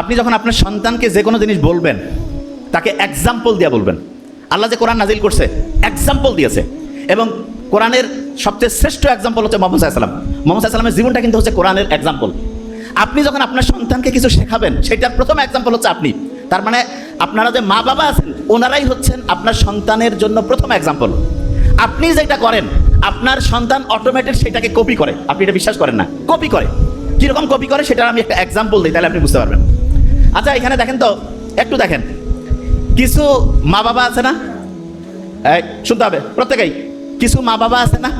আপনি যখন আপনার সন্তানকে যে কোনো জিনিস বলবেন, তাকে এক্সাম্পল দিয়ে বলবেন। আল্লাহ যে কোরআন নাজিল করছে এক্সাম্পল দিয়েছে। এবং কোরআনের সবচেয়ে শ্রেষ্ঠ এক্সাম্পল হচ্ছে মোহাম্মদ সাল্লাম মোহাম্মদ সাল্লামের জীবনটা কিন্তু হচ্ছে কোরআনের এক্সাম্পল আপনি যখন আপনার সন্তানকে কিছু শেখাবেন, সেটার প্রথম এক্সাম্পল হচ্ছে আপনি। তার মানে আপনারা যে মা বাবা আছেন, ওনারাই হচ্ছেন আপনার সন্তানের জন্য প্রথম এক্সাম্পল আপনি যেটা করেন, আপনার সন্তান অটোমেটিক সেটাকে কপি করে। আপনি এটা বিশ্বাস করেন না কপি করে। কীরকম কপি করে সেটা আমি একটা এক্সাম্পল দিই, তাহলে আপনি বুঝতে পারবেন। আচ্ছা এখানে দেখেন তো, একটু দেখেন। কিছু মা বাবা আছে না? শুনতে হবে, প্রত্যেকেই। কিছু মা বাবা আছে না?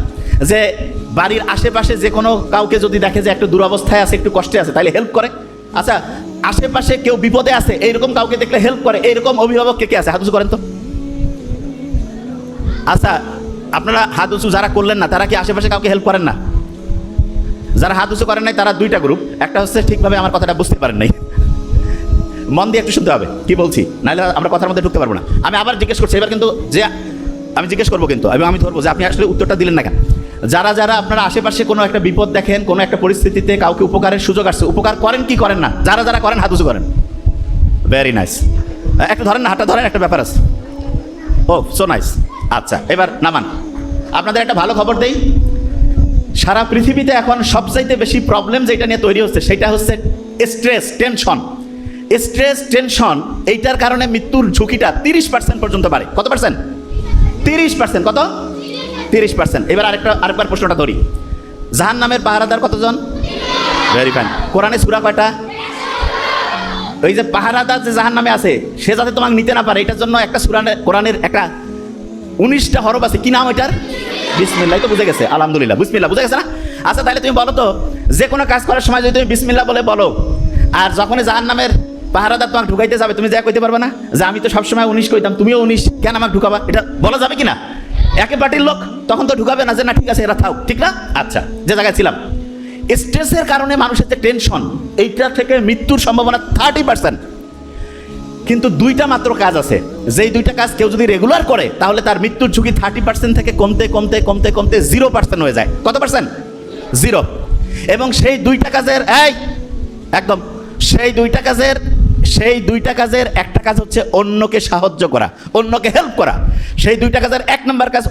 যে বাড়ির আশেপাশে যে কোনো কাউকে যদি দেখে যে একটু দুরবস্থায় আছে, একটু কষ্টে আছে, তাহলে হেল্প করে। আচ্ছা আশেপাশে কেউ বিপদে আছে, এইরকম কাউকে দেখলে হেল্প করে। এইরকম অভিভাবক কে কে আছে? হাত করেন তো। আচ্ছা আপনারা হাত উঁচু যারা করলেন না, তারা কি আশেপাশে কাউকে হেল্প করেন না? যারা হাত উঁচু করেন নাই, তারা দুইটা গ্রুপ একটা হচ্ছে ঠিকভাবে আমার কথাটা বুঝতে পারেন নাই। মন দিয়ে একটু শুনতে হবে। কি বলছি? নাহলে আমরা কথার মধ্যে ঢুকতে পারব না। আমি আবার জিজ্ঞেস করছি, এবার কিন্তু যে আমি জিজ্ঞেস করব কিন্তু এবং আমি ধরবো যে আপনি আসলে উত্তরটা দিলেন না কেন? যারা যারা আপনারা আশেপাশে কোনো একটা বিপদ দেখেন, কোনো একটা পরিস্থিতিতে কাউকে উপকারের সুযোগ আসছে, উপকার করেন কি করেন না? যারা যারা করেন, হাত উঁচু করেন। ভেরি নাইস একটা ধরেন না, হাতটা ধরেন, একটা ব্যাপার আছে। ও সো নাইস আচ্ছা এবার নামান। আপনাদের একটা ভালো খবর দেই। সারা পৃথিবীতে এখন সবচাইতে বেশি প্রবলেম যেটা নিয়ে তৈরি হচ্ছে, সেটা হচ্ছে স্ট্রেস টেনশন স্ট্রেস টেনশন এইটার কারণে মৃত্যুর ঝুঁকিটা তিরিশ পার্সেন্ট পর্যন্ত বাড়ে। কত পার্সেন্ট তিরিশ পার্সেন্ট কত? তিরিশ পার্সেন্ট এবার আরেকটা, আরেকবার প্রশ্নটা ধরি। জাহান নামের পাহারাদার কতজন? ভেরি ফাইন কোরআনে সুরা কয়টা? ওই যে পাহারাদার যে জাহান নামে আছে, সে যাতে তোমাকে নিতে না পারে, এটার জন্য একটা সুরানে কোরআনের একটা উনিশটা হরফ আছে। কি নাম এটার বিসমিল্লাহ। তো বুঝে গেছে। আলহামদুলিল্লাহ। বিসমিল্লাহ। বুঝে গেছে না? আচ্ছা তাহলে তুমি বলো তো, যে কোনো কাজ করার সময় যদি তুমি বিসমিল্লাহ বলে বলো, আর যখনই জাহান নামের পাহারাদার তোমাকে ঢুকাইতে যাবে, তুমি যা কইতে পারবে না? যে আমি তো সবসময় উনিশ কইতাম, তুমিও উনিশ, কেন আমাকে ঢুকাবা? এটা বলা যাবে কি না একে পার্টির লোক, তখন তো ঢুকাবে না যে, না, ঠিক আছে, এরা থাক। ঠিক না? আচ্ছা যে জায়গায় ছিলাম। স্ট্রেসের কারণে মানুষের যে টেনশন, এইটা থেকে মৃত্যুর সম্ভাবনা থার্টি পার্সেন্ট। কিন্তু দুইটা মাত্র কাজ আছে। যেই দুইটা কাজ কেউ যদি রেগুলার করে, তাহলে তার মৃত্যুর ঝুঁকি থার্টি পার্সেন্ট থেকে কমতে কমতে কমতে কমতে জিরো পার্সেন্ট হয়ে যায়। কত পার্সেন্ট? জিরো এবং সেই দুইটা কাজের, এই, একদম। সেই দুইটা কাজের সেই দুইটা কাজের একটা কাজ হচ্ছে অন্যকে সাহায্য করা, অন্যকে হেল্প করা। সেই দুইটা কাজের এক নম্বর কাজ